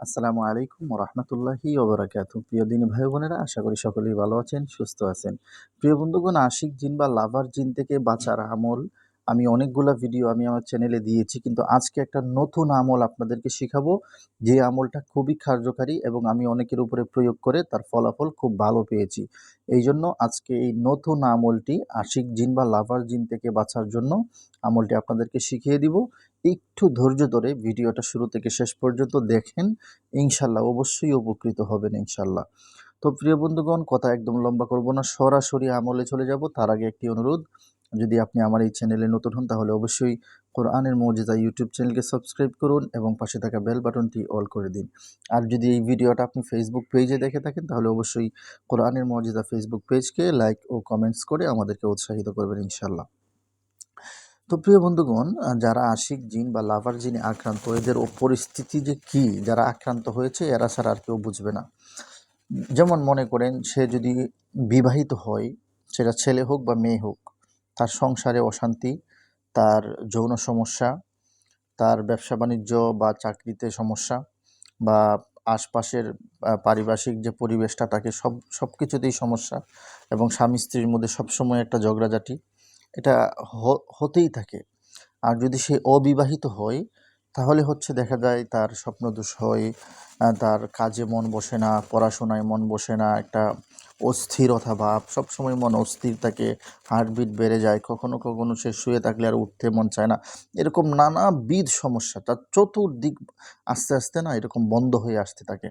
আসসালামু আলাইকুম রহমতুল্লাহি ওবরাকাতু। প্রিয় দিনী ভাই বোনেরা, আশা করি সকলেই ভালো আছেন, সুস্থ আছেন। প্রিয় বন্ধুগণ, আশিক জিন বা লাভার জিন থেকে বাঁচার আমল আমি অনেকগুলো ভিডিও আমি আমার চ্যানেলে দিয়েছি, কিন্তু আজকে একটা নতুন আমল আপনাদেরকে শেখাবো। যে আমলটা খুবই কার্যকারী এবং আমি অনেকের উপরে প্রয়োগ করে তার ফলাফল খুব ভালো পেয়েছি। এই জন্য আজকে এই নতুন আমলটি আশিক জিন বা লাভার জিন থেকে বাঁচার জন্য আমলটি আপনাদেরকে শিখিয়ে দিব। একটু ধৈর্য ধরে ভিডিওটা শুরু থেকে শেষ পর্যন্ত দেখেন, ইনশাল্লাহ অবশ্যই উপকৃত হবেন ইনশাল্লাহ। তো প্রিয় বন্ধুগণ, কথা একদম লম্বা করব না, সরাসরি আমলে চলে যাব। তার আগে একটি অনুরোধ, যদি আপনি আমার এই চ্যানেলে নতুন হন, তাহলে অবশ্যই কোরআনের মৌজিদা ইউটিউব চ্যানেলকে সাবস্ক্রাইব করুন এবং পাশে থাকা বেল বাটনটি অল করে দিন। আর যদি এই ভিডিওটা আপনি ফেসবুক পেজে দেখে থাকেন, তাহলে অবশ্যই কোরআনের মৌজিদা ফেসবুক পেজকে লাইক ও কমেন্টস করে আমাদেরকে উৎসাহিত করবেন ইনশাল্লাহ। তো প্রিয় বন্ধুগণ যারা আশিক জিন বা লাভার জিনে আক্রান্ত, এদের ও পরিস্থিতি যে কি, যারা আক্রান্ত হয়েছে, এরা ছাড়া আর কেউ বুঝবে না। যেমন মনে করেন, সে যদি বিবাহিত হয়, সেটা ছেলে হোক বা মেয়ে হোক, তার সংসারে অশান্তি, তার যৌন সমস্যা, তার ব্যবসা বাণিজ্য বা চাকরিতে সমস্যা, বা আশপাশের পারিপার্শ্বিক যে পরিবেশটা, তাকে সব সব কিছুতেই সমস্যা, এবং স্বামী স্ত্রীর মধ্যে সবসময় একটা ঝগড়াঝাটি এটা হতেই থাকে। আর যদি সে অবিবাহিত হয়, তাহলে হচ্ছে দেখা যায় তার স্বপ্নদোষ হয় তার কাজে মন বসে না, পড়াশোনায় মন বসে না, একটা অস্থিরতা ভাব, সবসময় মন অস্থির থাকে, হার্টবিট বেড়ে যায়, কখনো কখনো সে শুয়ে থাকলে আর উঠতে মন চায় না। এরকম নানাবিধ সমস্যা, তার চতুর্দিক আস্তে আস্তে না এরকম বন্ধ হয়ে আসতে থাকে।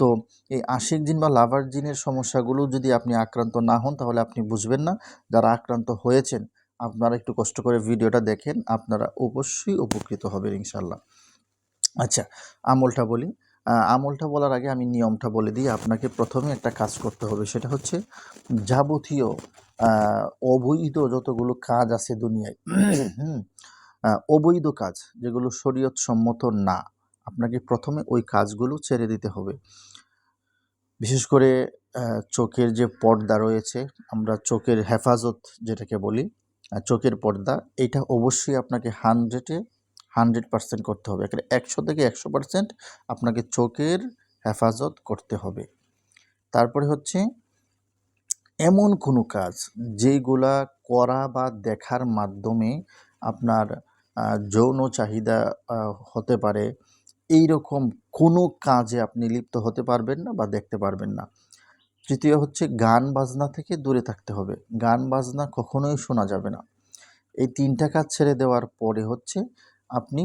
তো এই আশিক জিন বা লাভার জিনের সমস্যাগুলো যদি আপনি আক্রান্ত না হন, তাহলে আপনি বুঝবেন না। যারা আক্রান্ত হয়েছেন, আপনারা একটু কষ্ট করে ভিডিওটা দেখেন, আপনারা অবশ্যই উপকৃত হবেন ইনশাল্লাহ আচ্ছা আমলটা বলি। আমলটা বলার আগে আমি নিয়মটা বলে দিই। আপনাকে প্রথমে একটা কাজ করতে হবে, সেটা হচ্ছে যাবতীয় অবৈধ যতগুলো কাজ আছে দুনিয়ায় অবৈধ কাজ যেগুলো শরীয়ত সম্মত না আপনাকে প্রথমে ওই কাজগুলো ছেড়ে দিতে হবে। বিশেষ করে চোখের যে পর্দা রয়েছে, আমরা চোখের হেফাজত যেটাকে বলি চোখের পর্দা, এটা অবশ্যই আপনাকে হান্ড্রেডে হান্ড্রেড পার্সেন্ট করতে হবে। এখানে একশো থেকে একশো পার্সেন্ট আপনাকে চোখের হেফাজত করতে হবে। তারপরে হচ্ছে, এমন কোনো কাজ যেগুলা করা বা দেখার মাধ্যমে আপনার যৌন চাহিদা হতে পারে এই রকম কোনো কাজে আপনি লিপ্ত হতে পারবেন না বা দেখতে পারবেন না। তৃতীয় হচ্ছে গান বাজনা থেকে দূরে থাকতে হবে। গান বাজনা কখনোই শোনা যাবে না। এই তিনটা কাজ ছেড়ে দেওয়ার পরে হচ্ছে আপনি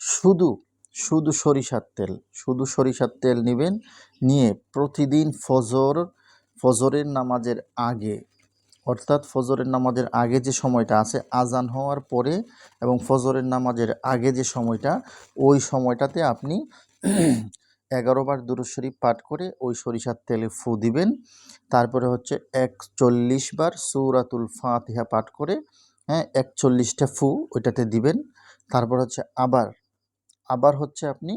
শুধু শুধু সরিষার তেল, শুধু সরিষার তেল নেবেন, নিয়ে প্রতিদিন ফজর, ফজরের নামাজের আগে অর্থাৎ ফজরের নামাজের আগে যে সময়টা আছে আজান হওয়ার পরে এবং ফজরের নামাজের আগে যে সময়টা, ওই সময়টাতে আপনি এগারো বার দুরুশরীফ পাঠ করে ওই সরিষার তেলে ফু দিবেন। তারপরে হচ্ছে একচল্লিশ বার সৌরাতুল ফাতিহা পাঠ করে হ্যাঁ একচল্লিশটা ফু ওইটাতে দিবেন। তারপর হচ্ছে আবার আবার হচ্ছে আপনি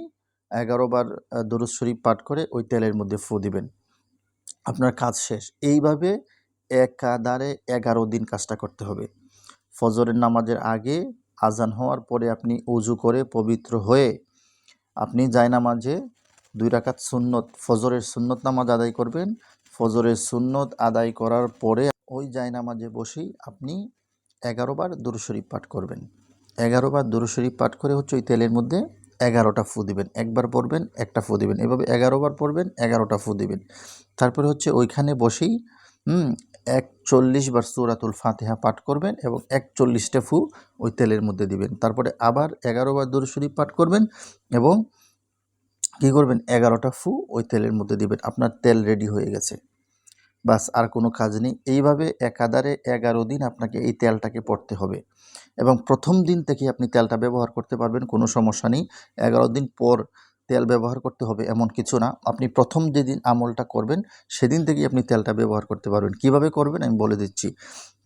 এগারো বার দরুদ শরীফ পাঠ করে ওই তেলের মধ্যে ফু দিবেন। আপনার কাজ শেষ। এইভাবে একাধারে এগারো দিন কাজটা করতে হবে। ফজরের নামাজের আগে আজান হওয়ার পরে আপনি উজু করে পবিত্র হয়ে আপনি নামাজে দুই রাকাত সুন্নত, ফজরের সুন্নত নামাজ আদায় করবেন। ফজরের সুন্নত আদায় করার পরে ওই নামাজে বসেই আপনি এগারো বার দুরুশরীফ পাঠ করবেন। এগারো বার দুরুশরীফ পাঠ করে হচ্ছে ওই তেলের মধ্যে এগারোটা ফু দিবেন। একবার পড়বেন, একটা ফু দিবেন। এভাবে এগারো বার পড়বেন, এগারোটা ফু দিবেন। তারপরে হচ্ছে ওইখানে বসেই হুম, একচল্লিশ বার সুরাতুল ফাতেহা পাঠ করবেন এবং একচল্লিশটা ফু ওই তেলের মধ্যে দিবেন। তারপরে আবার এগারো বার দুরুশরীফ পাঠ করবেন এবং কী করবেন? এগারোটা ফু ওই তেলের মধ্যে দিবেন। আপনার তেল রেডি হয়ে গেছে। বাস, আর কোনো কাজ নেই। এইভাবে একাধারে এগারো দিন আপনাকে এই তেলটাকে পড়তে হবে এবং প্রথম দিন থেকে আপনি তেলটা ব্যবহার করতে পারবেন, কোনো সমস্যা নেই। এগারো দিন পর তেল ব্যবহার করতে হবে এমন কিছু না। আপনি প্রথম যেদিন আমলটা করবেন, সেদিন থেকেই আপনি তেলটা ব্যবহার করতে পারবেন। কীভাবে করবেন আমি বলে দিচ্ছি।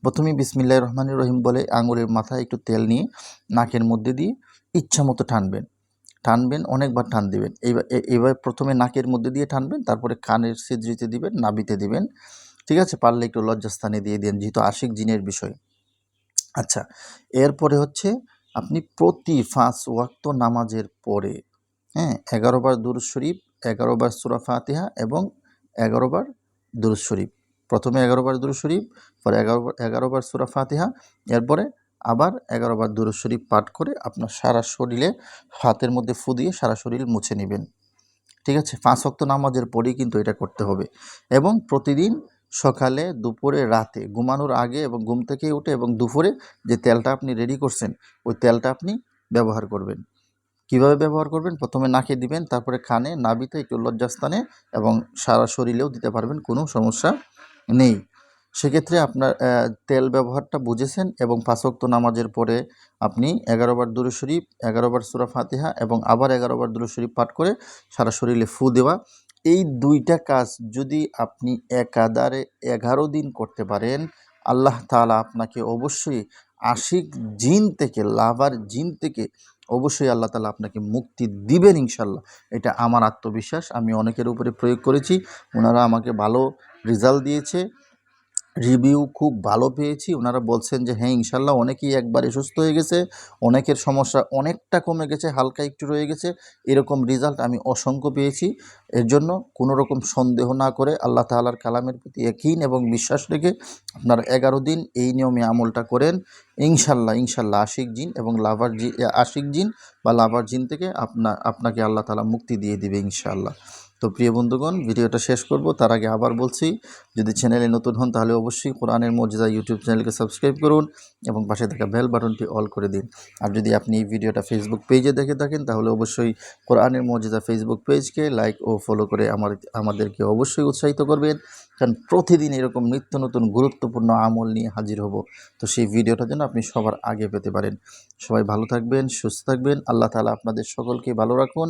প্রথমে বিসমিল্লা রহমান রহিম বলে আঙুলের মাথায় একটু তেল নিয়ে নাকের মধ্যে দিয়ে ইচ্ছা মতো টানবেন। টানবেন, অনেকবার টান দিবেন। এইবার এইভাবে প্রথমে নাকের মধ্যে দিয়ে টানবেন, তারপরে কানের সিদ্রিতে দিবেন নাবিতে দিবেন। ঠিক আছে? পারলে একটু লজ্জাস্থানে দিয়ে দেন, যেহেতু আশিক জিনের বিষয়। আচ্ছা এরপরে হচ্ছে আপনি প্রতি ফাঁস ওয়াক্ত নামাজের পরে হ্যাঁ এগারো বার দুরুদ শরীফ, এগারো বার সুরা ফাতিহা এবং এগারো বার দুরুদ শরীফ। প্রথমে এগারো বার দুরুদ শরীফ, পরে এগারো বার এগারো বার সুরা ফাতিহা, এরপরে আবার এগারো বার দুরুদ শরীফ পাঠ করে আপনার সারা শরীরে হাতের মধ্যে ফু দিয়ে সারা শরীর মুছে নেবেন। ঠিক আছে? পাঁচ অক্ত নামাজের পরেই কিন্তু এটা করতে হবে। এবং প্রতিদিন সকালে, দুপুরে, রাতে, ঘুমানোর আগে এবং ঘুম থেকে উঠে এবং দুপুরে যে তেলটা আপনি রেডি করছেন, ওই তেলটা আপনি ব্যবহার করবেন। কীভাবে ব্যবহার করবেন? প্রথমে নাকে দিবেন, তারপরে কানে নাবিতে একটু লজ্জাস্থানে এবং সারা শরীরেও দিতে পারবেন, কোনো সমস্যা নেই। সেক্ষেত্রে আপনার তেল ব্যবহারটা বুঝেছেন এবং পাঁচক্ত নামাজের পরে আপনি এগারো বার দুরু শরীফ, এগারো বার সুরা ফাতিহা এবং আবার এগারো বার দুরু শরীফ পাঠ করে সারা শরীরে ফু দেওয়া। এই দুইটা কাজ যদি আপনি একাধারে এগারো দিন করতে পারেন, আল্লাহ তাআলা আপনাকে অবশ্যই আশিক জিন থেকে, লাভার জিন থেকে অবশ্যই আল্লাহ তালা আপনাকে মুক্তি দিবেন ইনশাল্লাহ। এটা আমার আত্মবিশ্বাস, আমি অনেকের উপরে প্রয়োগ করেছি, ওনারা আমাকে ভালো রেজাল্ট দিয়েছে। রিভিউ খুব ভালো পেয়েছি। ওনারা বলছেন যে হ্যাঁ ইনশাল্লাহ অনেকেই একবারে সুস্থ হয়ে গেছে। অনেকের সমস্যা অনেকটা কমে গেছে, হালকা একটু রয়ে গেছে। এরকম রেজাল্ট আমি অসংখ্য পেয়েছি। এর জন্য কোনো রকম সন্দেহ না করে আল্লাহ তাআলার কালামের প্রতি একইন এবং বিশ্বাস রেখে আপনার এগারো দিন এই নিয়মে আমলটা করেন। ইনশাল্লাহ ইনশাল্লাহ আশিক জিন এবং লাভার জি, আশিক জিন বা লাভার জিন থেকে আপনার আপনাকে আল্লাহ তালা মুক্তি দিয়ে দিবে ইনশাআল্লাহ তো প্রিয় বন্ধুগণ, ভিডিওটা শেষ করব। তার আগে আবার বলছি, যদি চ্যানেলে নতুন হন তাহলে অবশ্যই কোরআনের মর্যাদা ইউটিউব চ্যানেলকে সাবস্ক্রাইব করুন এবং পাশে থাকা বেল বাটনটি অল করে দিন। আর যদি আপনি এই ভিডিওটা ফেসবুক পেজে দেখে থাকেন, তাহলে অবশ্যই কোরআনের মর্যাদা ফেসবুক পেজকে লাইক ও ফলো করে আমার, আমাদেরকে অবশ্যই উৎসাহিত করবেন। কারণ প্রতিদিন এরকম নিত্য নতুন গুরুত্বপূর্ণ আমল নিয়ে হাজির হব। তো সেই ভিডিওটা যেন আপনি সবার আগে পেতে পারেন। সবাই ভালো থাকবেন, সুস্থ থাকবেন। আল্লাহ তালা আপনাদের সকলকে ভালো রাখুন।